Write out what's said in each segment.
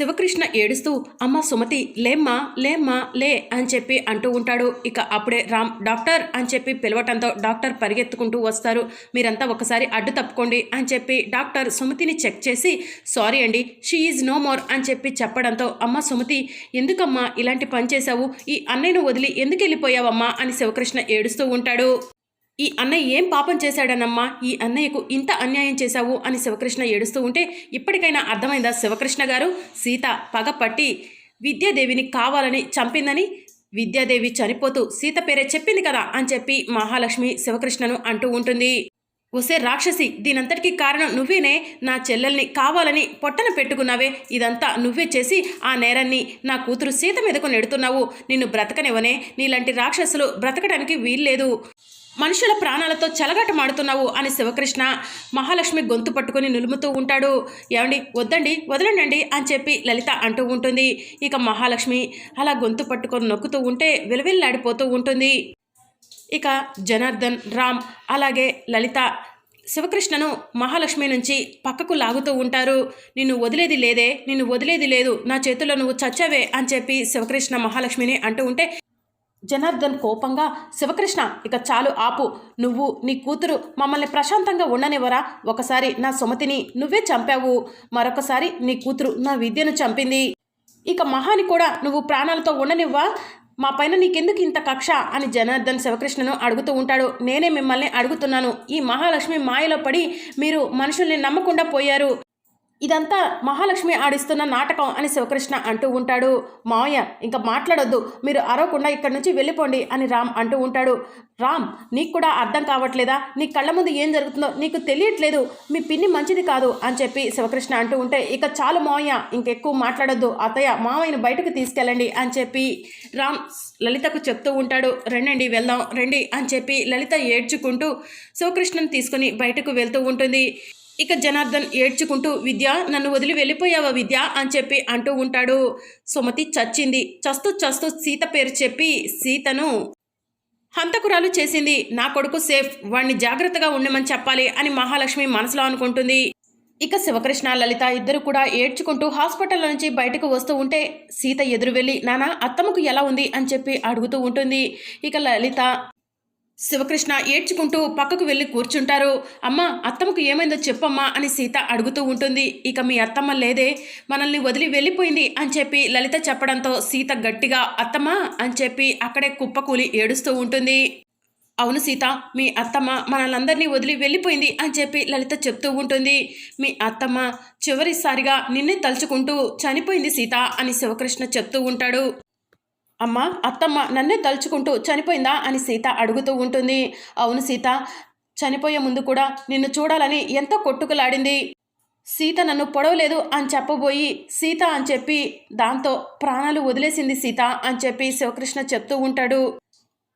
శివకృష్ణ ఏడుస్తూ అమ్మ సుమతి లేమ్మా లేమ్మా లే అని చెప్పి అంటూ ఉంటాడు. ఇక అప్పుడే రామ్ డాక్టర్ అని చెప్పి పిలవటంతో డాక్టర్ పరిగెత్తుకుంటూ వస్తారు. మీరంతా ఒకసారి అడ్డు తప్పుకోండి అని చెప్పి డాక్టర్ సుమతిని చెక్ చేసి సారీ అండి షీ ఈజ్ నో మోర్ అని చెప్పి చెప్పడంతో అమ్మ సుమతి ఎందుకమ్మా ఇలాంటి పని చేశావు? ఈ అన్నయ్యను వదిలి ఎందుకు వెళ్ళిపోయావమ్మా? అని శివకృష్ణ ఏడుస్తూ ఉంటాడు. ఈ అన్నయ్య ఏం పాపం చేశాడనమ్మా? ఈ అన్నయ్యకు ఇంత అన్యాయం చేశావు అని శివకృష్ణ ఏడుస్తూ ఉంటే ఇప్పటికైనా అర్థమైందా శివకృష్ణ గారు? సీత పగ పట్టి విద్యాదేవిని కావాలని చంపిందని విద్యాదేవి చనిపోతూ సీత పేరే చెప్పింది కదా అని చెప్పి మహాలక్ష్మి శివకృష్ణను అంటూ ఉంటుంది. ఒసే రాక్షసి దీనంతటికీ కారణం నువ్వేనే. నా చెల్లెల్ని కావాలని పొట్టన పెట్టుకున్నావే. ఇదంతా నువ్వే చేసి ఆ నేరాన్ని నా కూతురు సీత మీదకు నెడుతున్నావు. నిన్ను బ్రతకనివ్వనే. నీలాంటి రాక్షసులు బ్రతకడానికి వీల్లేదు. మనుషుల ప్రాణాలతో చెలగాటమాడుతున్నావు అని శివకృష్ణ మహాలక్ష్మి గొంతు పట్టుకొని నిలుముతూ ఉంటాడు. ఏమండి? వద్దండి వదలండి అని చెప్పి లలిత అంటూ ఉంటుంది. ఇక మహాలక్ష్మి అలా గొంతు పట్టుకొని నొక్కుతూ ఉంటే విలవిల్లాడిపోతూ ఉంటుంది. ఇక జనార్దన్ రామ్ అలాగే లలిత శివకృష్ణను మహాలక్ష్మి నుంచి పక్కకు లాగుతూ ఉంటారు. నిన్ను వదిలేది లేదే నిన్ను వదిలేది లేదు నా చేతుల్లో నువ్వు చచ్చావే అని చెప్పి శివకృష్ణ మహాలక్ష్మిని అంటూ ఉంటే జనార్దన్ కోపంగా శివకృష్ణ ఇక చాలు ఆపు. నువ్వు నీ కూతురు మమ్మల్ని ప్రశాంతంగా ఉండనివ్వరా? ఒకసారి నా సుమతిని నువ్వే చంపావు. మరొకసారి నీ కూతురు నా విద్యను చంపింది. ఇక మహాని కూడా నువ్వు ప్రాణాలతో ఉండనివ్వా? మా పైన నీకెందుకు ఇంత కక్ష? అని జనార్దన్ శివకృష్ణను అడుగుతూ ఉంటాడు. నేనే మిమ్మల్ని అడుగుతున్నాను. ఈ మహాలక్ష్మి మాయలో పడి మీరు మనుషుల్ని నమ్మకుండా పోయారు. ఇదంతా మహాలక్ష్మి ఆడిస్తున్న నాటకం అని శివకృష్ణ అంటూ ఉంటాడు. మావయ్య ఇంకా మాట్లాడొద్దు. మీరు అరవకుండా ఇక్కడి నుంచి వెళ్ళిపోండి అని రామ్ అంటూ ఉంటాడు. రామ్ నీకు కూడా అర్థం కావట్లేదా? నీ కళ్ళ ముందు ఏం జరుగుతుందో నీకు తెలియట్లేదు. మీ పిన్ని మంచిది కాదు అని చెప్పి శివకృష్ణ అంటూ ఉంటే ఇక చాలు మావయ్య ఇంకెక్కువ మాట్లాడొద్దు. అత్తయ్య మావయ్యను బయటకు తీసుకెళ్ళండి అని చెప్పి రామ్ లలితకు చెప్తూ ఉంటాడు. రండి వెళ్దాం రండి అని చెప్పి లలిత ఏడ్చుకుంటూ శివకృష్ణను తీసుకుని బయటకు వెళ్తూ ఉంటుంది. ఇక జనార్దన్ ఏడ్చుకుంటూ విద్య నన్ను వదిలి వెళ్ళిపోయావా విద్య? అని చెప్పి అంటూ ఉంటాడు సుమతి చచ్చింది. చస్తూ చస్తూ సీత పేరు చెప్పి సీతను హంతకురాలు చేసింది. నా కొడుకు సేఫ్. వాణ్ణి జాగ్రత్తగా ఉండమని చెప్పాలి అని మహాలక్ష్మి మనసులో అనుకుంటుంది. ఇక శివకృష్ణ లలిత ఇద్దరు కూడా ఏడ్చుకుంటూ హాస్పిటల్ నుంచి బయటకు వస్తూ ఉంటే సీత ఎదురు వెళ్ళి నానా అత్తమ్మకు ఎలా ఉంది? అని చెప్పి అడుగుతూ ఉంటుంది. ఇక లలిత శివకృష్ణ ఏడ్చుకుంటూ పక్కకు వెళ్ళి కూర్చుంటారు. అమ్మ అత్తమ్మకు ఏమైందో చెప్పమ్మా అని సీత అడుగుతూ ఉంటుంది. ఇక మీ అత్తమ్మ లేదే మనల్ని వదిలి వెళ్ళిపోయింది అని చెప్పి లలిత చెప్పడంతో సీత గట్టిగా అత్తమ్మ అని చెప్పి అక్కడే కుప్పకూలి ఏడుస్తూ ఉంటుంది. అవును సీత మీ అత్తమ్మ మనలందరినీ వదిలి వెళ్ళిపోయింది అని చెప్పి లలిత చెప్తూ ఉంటుంది. మీ అత్తమ్మ చివరిసారిగా నిన్నే తలుచుకుంటూ చనిపోయింది సీత అని శివకృష్ణ చెప్తూ ఉంటాడు. అమ్మ అత్తమ్మ నన్నే తలుచుకుంటూ చనిపోయిందా అని సీత అడుగుతూ ఉంటుంది. అవును సీత చనిపోయే ముందు కూడా నిన్ను చూడాలని ఎంతో కొట్టుకులాడింది. సీత నన్ను పొడవలేదు అని చెప్పబోయి సీత అని చెప్పి దాంతో ప్రాణాలు వదిలేసింది సీత అని చెప్పి శివకృష్ణ చెప్తూ ఉంటాడు.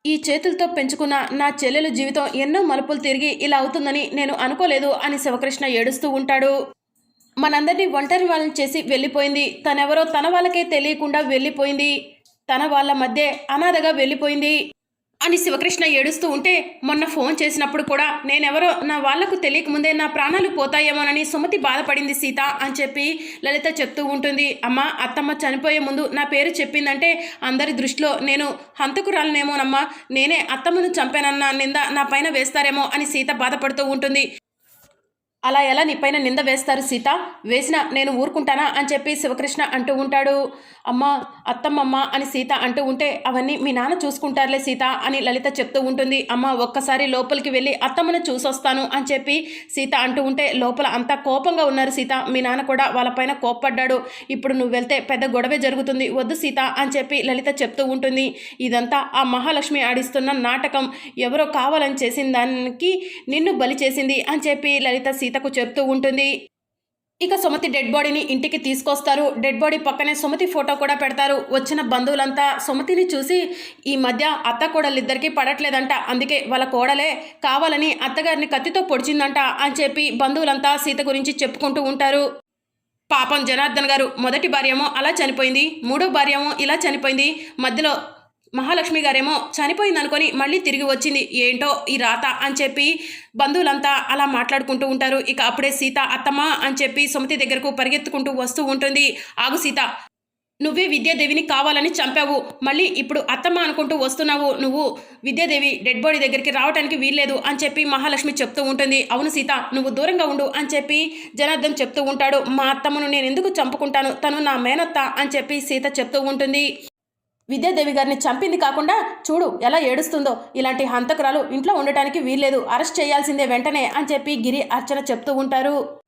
ఈ చేతులతో పెంచుకున్న నా చెల్లెల జీవితం ఎన్నో మలుపులు తిరిగి ఇలా అవుతుందని నేను అనుకోలేదు అని శివకృష్ణ ఏడుస్తూ ఉంటాడు. మనందరినీ ఒంటరి వాళ్ళని చేసి వెళ్ళిపోయింది. తనెవరో తన వాళ్ళకే తెలియకుండా వెళ్ళిపోయింది. తన వాళ్ళ మధ్య అనాథగా వెళ్ళిపోయింది అని శివకృష్ణ ఏడుస్తూ ఉంటే మొన్న ఫోన్ చేసినప్పుడు కూడా నేనెవరో నా వాళ్ళకు తెలియకముందే నా ప్రాణాలు పోతాయేమోనని సుమతి బాధపడింది సీత అని చెప్పి లలిత చెప్తూ ఉంటుంది. అమ్మ అత్తమ్మ చనిపోయే ముందు నా పేరు చెప్పిందంటే అందరి దృష్టిలో నేను హంతకురాలనేమోనమ్మా. నేనే అత్తమ్మను చంపానన్న నింద నా పైన వేస్తారేమో అని సీత బాధపడుతూ ఉంటుంది. అలా ఎలా నీ పైన నింద వేస్తారు సీత? వేసిన నేను ఊరుకుంటానా? అని చెప్పి శివకృష్ణ అంటూ ఉంటాడు. అమ్మ అత్తమ్మమ్మ అని సీత అంటూ ఉంటే అవన్నీ మీ నాన్న చూసుకుంటారులే సీత అని లలిత చెప్తూ ఉంటుంది. అమ్మ ఒక్కసారి లోపలికి వెళ్ళి అత్తమ్మను చూసొస్తాను అని చెప్పి సీత అంటూ ఉంటే లోపల అంతా కోపంగా ఉన్నారు సీత. మీ నాన్న కూడా వాళ్ళపైన కోప్పడ్డాడు. ఇప్పుడు నువ్వు వెళ్తే పెద్ద గొడవే జరుగుతుంది. వద్దు సీత అని చెప్పి లలిత చెప్తూ ఉంటుంది. ఇదంతా ఆ మహాలక్ష్మి ఆడిస్తున్న నాటకం. ఎవరో కావాలని చేసిన దానికి నిన్ను బలి చేసింది అని చెప్పి లలిత సీత సీతకు చెప్తూ ఉంటుంది. ఇక సుమతి డెడ్ బాడీని ఇంటికి తీసుకొస్తారు. డెడ్ బాడీ పక్కనే సుమతి ఫోటో కూడా పెడతారు. వచ్చిన బంధువులంతా సుమతిని చూసి ఈ మధ్య అత్త కోడలిద్దరికీ పడట్లేదంట. అందుకే వాళ్ళ కోడలే కావాలని అత్తగారిని కత్తితో పొడిచిందంట అని చెప్పి బంధువులంతా సీత గురించి చెప్పుకుంటూ ఉంటారు. పాపం జనార్దన్ గారు మొదటి భార్యమో అలా చనిపోయింది. మూడో భార్యమో ఇలా చనిపోయింది. మధ్యలో మహాలక్ష్మి గారేమో చనిపోయిందనుకొని మళ్ళీ తిరిగి వచ్చింది ఏంటో ఈ రాత? అని చెప్పి బంధువులంతా అలా మాట్లాడుకుంటూ ఉంటారు. ఇక అప్పుడే సీత అత్తమ్మ అని చెప్పి సుమతి దగ్గరకు పరిగెత్తుకుంటూ వస్తూ ఉంటుంది. ఆగు సీత నువ్వే విద్యాదేవిని కావాలని చంపావు. మళ్ళీ ఇప్పుడు అత్తమ్మ అనుకుంటూ వస్తున్నావు. నువ్వు విద్యాదేవి డెడ్ బాడీ దగ్గరికి రావడానికి వీల్లేదు అని చెప్పి మహాలక్ష్మి చెప్తూ ఉంటుంది. అవును సీత నువ్వు దూరంగా ఉండు అని చెప్పి జనార్దన్ చెప్తూ ఉంటాడు. మా అత్తమ్మను నేను ఎందుకు చంపుకుంటాను? తను నా మేనత్త అని చెప్పి సీత చెప్తూ ఉంటుంది. విద్యాదేవి గారిని చంపింది కాకుండా చూడు ఎలా ఏడుస్తుందో. ఇలాంటి హంతకురాలు ఇంట్లో ఉండటానికి వీల్లేదు. అరెస్ట్ చేయాల్సిందే వెంటనే అని చెప్పి గిరి అర్చన చెప్తూ ఉంటారు.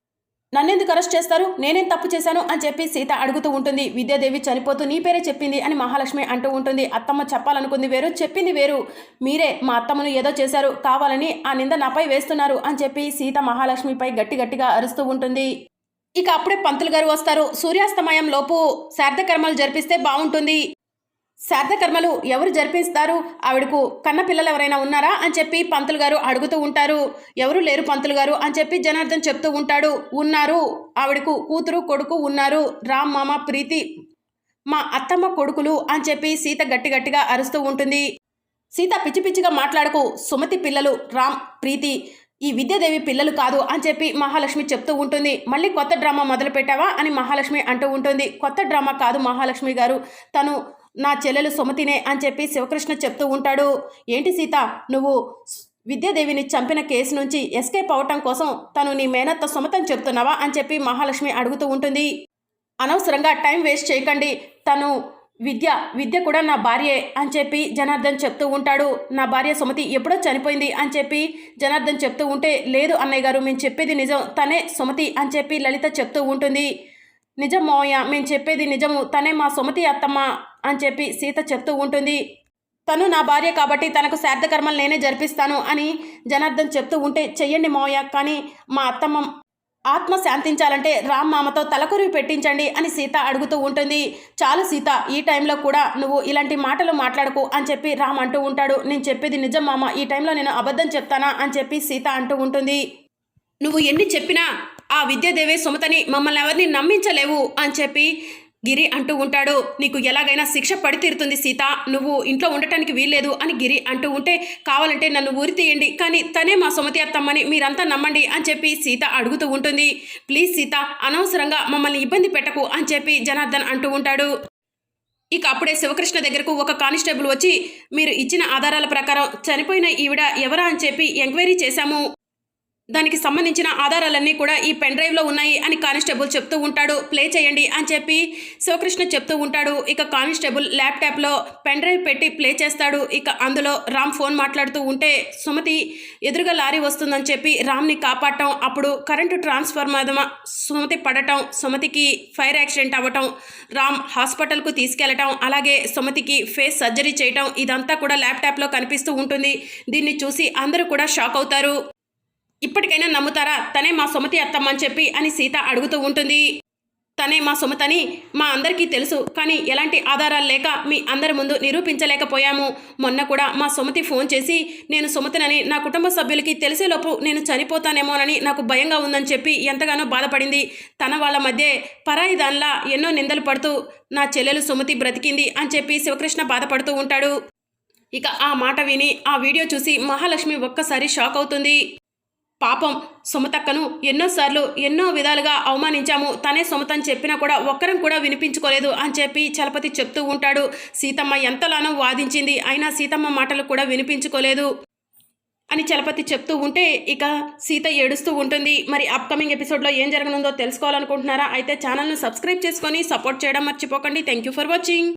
నన్నెందుకు అరెస్ట్ చేస్తారు? నేనేం తప్పు చేశాను? అని చెప్పి సీత అడుగుతూ ఉంటుంది. విద్యాదేవి చనిపోతూ నీ పేరే చెప్పింది అని మహాలక్ష్మి అంటూ ఉంటుంది. అత్తమ్మ చెప్పాలనుకుంది వేరు చెప్పింది వేరు. మీరే మా అత్తమ్మను ఏదో చేశారు కావాలని ఆ నింద నాపై వేస్తున్నారు అని చెప్పి సీత మహాలక్ష్మిపై గట్టి గట్టిగా అరుస్తూ ఉంటుంది. ఇక అప్పుడే పంతులు గారు వస్తారు. సూర్యాస్తమయం లోపు శార్థకర్మలు జరిపిస్తే బాగుంటుంది. శార్థకర్మలు ఎవరు జరిపిస్తారు? ఆవిడకు కన్నపిల్లలు ఎవరైనా ఉన్నారా? అని చెప్పి పంతులు గారు అడుగుతూ ఉంటారు. ఎవరు లేరు పంతులు గారు? అని చెప్పి జనార్దన్ చెప్తూ ఉంటాడు. ఉన్నారు. ఆవిడకు కూతురు కొడుకు ఉన్నారు. రామ్ మామ ప్రీతి మా అత్తమ్మ కొడుకులు అని చెప్పి సీత గట్టి గట్టిగా అరుస్తూ ఉంటుంది. సీత పిచ్చి పిచ్చిగా మాట్లాడకు. సుమతి పిల్లలు రామ్ ప్రీతి ఈ విద్యాదేవి పిల్లలు కాదు అని చెప్పి మహాలక్ష్మి చెప్తూ ఉంటుంది. మళ్ళీ కొత్త డ్రామా మొదలు పెట్టావా అని మహాలక్ష్మి అంటూ ఉంటుంది. కొత్త డ్రామా కాదు మహాలక్ష్మి గారు. తను నా చెల్లెలు సుమతినే అని చెప్పి శివకృష్ణ చెప్తూ ఉంటాడు. ఏంటి సీత నువ్వు విద్యాదేవిని చంపిన కేసు నుంచి ఎస్కేప్ అవటం కోసం తను నీ మేనత్త సుమతని చెప్తున్నావా అని చెప్పి మహాలక్ష్మి అడుగుతూ ఉంటుంది. అనవసరంగా టైం వేస్ట్ చేయకండి. తను విద్య విద్య కూడా నా భార్యే అని చెప్పి జనార్దన్ చెప్తూ ఉంటాడు. నా భార్య సుమతి ఎప్పుడో చనిపోయింది అని చెప్పి జనార్దన్ చెప్తూ ఉంటే లేదు అన్నయ్య గారు మేము చెప్పేది నిజం. తనే సుమతి అని చెప్పి లలిత చెప్తూ ఉంటుంది. నిజం మోయ మేము చెప్పేది నిజము. తనే మా సుమతి అత్తమ్మ అని చెప్పి సీత చెప్తూ ఉంటుంది. తను నా భార్య కాబట్టి తనకు శార్థకర్మలు నేనే జరిపిస్తాను అని జనార్దన్ చెప్తూ ఉంటే చెయ్యండి మోయ కానీ మా అత్తమ్మ ఆత్మ శాంతించాలంటే రామ్ మామతో తలకొరివి పెట్టించండి అని సీత అడుగుతూ ఉంటుంది. చాలు సీత ఈ టైంలో కూడా నువ్వు ఇలాంటి మాటలు మాట్లాడకు అని చెప్పి రామ్ అంటూ ఉంటాడు. నేను చెప్పేది నిజం మామ ఈ టైంలో నేను అబద్ధం చెప్తానా అని చెప్పి సీత అంటూ ఉంటుంది. నువ్వు ఎన్ని చెప్పినా ఆ విద్యాదేవే సుమతని మమ్మల్ని ఎవరిని నమ్మించలేవు అని చెప్పి గిరి అంటూ ఉంటాడు. నీకు ఎలాగైనా శిక్ష పడి తీరుతుంది సీత. నువ్వు ఇంట్లో ఉండటానికి వీల్లేదు అని గిరి అంటూ ఉంటే కావాలంటే నన్ను ఊరి తీయండి కానీ తనే మా సుమతి అత్తమ్మని మీరంతా నమ్మండి అని చెప్పి సీత అడుగుతూ ఉంటుంది. ప్లీజ్ సీత అనవసరంగా మమ్మల్ని ఇబ్బంది పెట్టకు అని చెప్పి జనార్దన్ అంటూ ఉంటాడు. ఇక అప్పుడే శివకృష్ణ దగ్గరకు ఒక కానిస్టేబుల్ వచ్చి మీరు ఇచ్చిన ఆధారాల ప్రకారం చనిపోయిన ఈవిడ ఎవరా అని చెప్పి ఎంక్వైరీ చేశాము. దానికి సంబంధించిన ఆధారాలన్నీ కూడా ఈ పెన్ డ్రైవ్లో ఉన్నాయి అని కానిస్టేబుల్ చెప్తూ ఉంటాడు. ప్లే చేయండి అని చెప్పి శివకృష్ణ చెప్తూ ఉంటాడు. ఇక కానిస్టేబుల్ ల్యాప్టాప్లో పెన్ డ్రైవ్ పెట్టి ప్లే చేస్తాడు. ఇక అందులో రామ్ ఫోన్ మాట్లాడుతూ ఉంటే సుమతి ఎదురుగా లారీ వస్తుందని చెప్పి రామ్ని కాపాడటం అప్పుడు కరెంటు ట్రాన్స్ఫార్మర్ సుమతి పడటం సుమతికి ఫైర్ యాక్సిడెంట్ అవ్వటం రామ్ హాస్పిటల్కు తీసుకెళ్ళటం అలాగే సుమతికి ఫేస్ సర్జరీ చేయటం ఇదంతా కూడా ల్యాప్టాప్లో కనిపిస్తూ ఉంటుంది. దీన్ని చూసి అందరూ కూడా షాక్ అవుతారు. ఇప్పటికైనా నమ్ముతారా? తనే మా సుమతి అత్తమ్మ అని చెప్పి అని సీత అడుగుతూ ఉంటుంది. తనే మా సుమతని మా అందరికీ తెలుసు కానీ ఎలాంటి ఆధారాలు లేక మీ అందరి ముందు నిరూపించలేకపోయాము. మొన్న కూడా మా సుమతి ఫోన్ చేసి నేను సుమతినని నా కుటుంబ సభ్యులకి తెలిసేలోపు నేను చనిపోతానేమోనని నాకు భయంగా ఉందని చెప్పి ఎంతగానో బాధపడింది. తన వాళ్ళ మధ్య పరాయి దానిలా ఎన్నో నిందలు పడుతూ నా చెల్లెలు సుమతి బ్రతికింది అని చెప్పి శివకృష్ణ బాధపడుతూ ఉంటాడు. ఇక ఆ మాట విని ఆ వీడియో చూసి మహాలక్ష్మి ఒక్కసారి షాక్ అవుతుంది. పాపం సుమతక్కను ఎన్నోసార్లు ఎన్నో విధాలుగా అవమానించాము. తనే సుమతని చెప్పినా కూడా ఒక్కరం కూడా వినిపించుకోలేదు అని చెప్పి చలపతి చెప్తూ ఉంటాడు. సీతమ్మ ఎంతలానో వాదించింది. అయినా సీతమ్మ మాటలు కూడా వినిపించుకోలేదు అని చలపతి చెప్తూ ఉంటే ఇక సీత ఏడుస్తూ ఉంటుంది. మరి అప్కమింగ్ ఎపిసోడ్లో ఏం జరగనుందో తెలుసుకోవాలనుకుంటున్నారా? అయితే ఛానల్ను సబ్స్క్రైబ్ చేసుకొని సపోర్ట్ చేయడం మర్చిపోకండి. Thank you for watching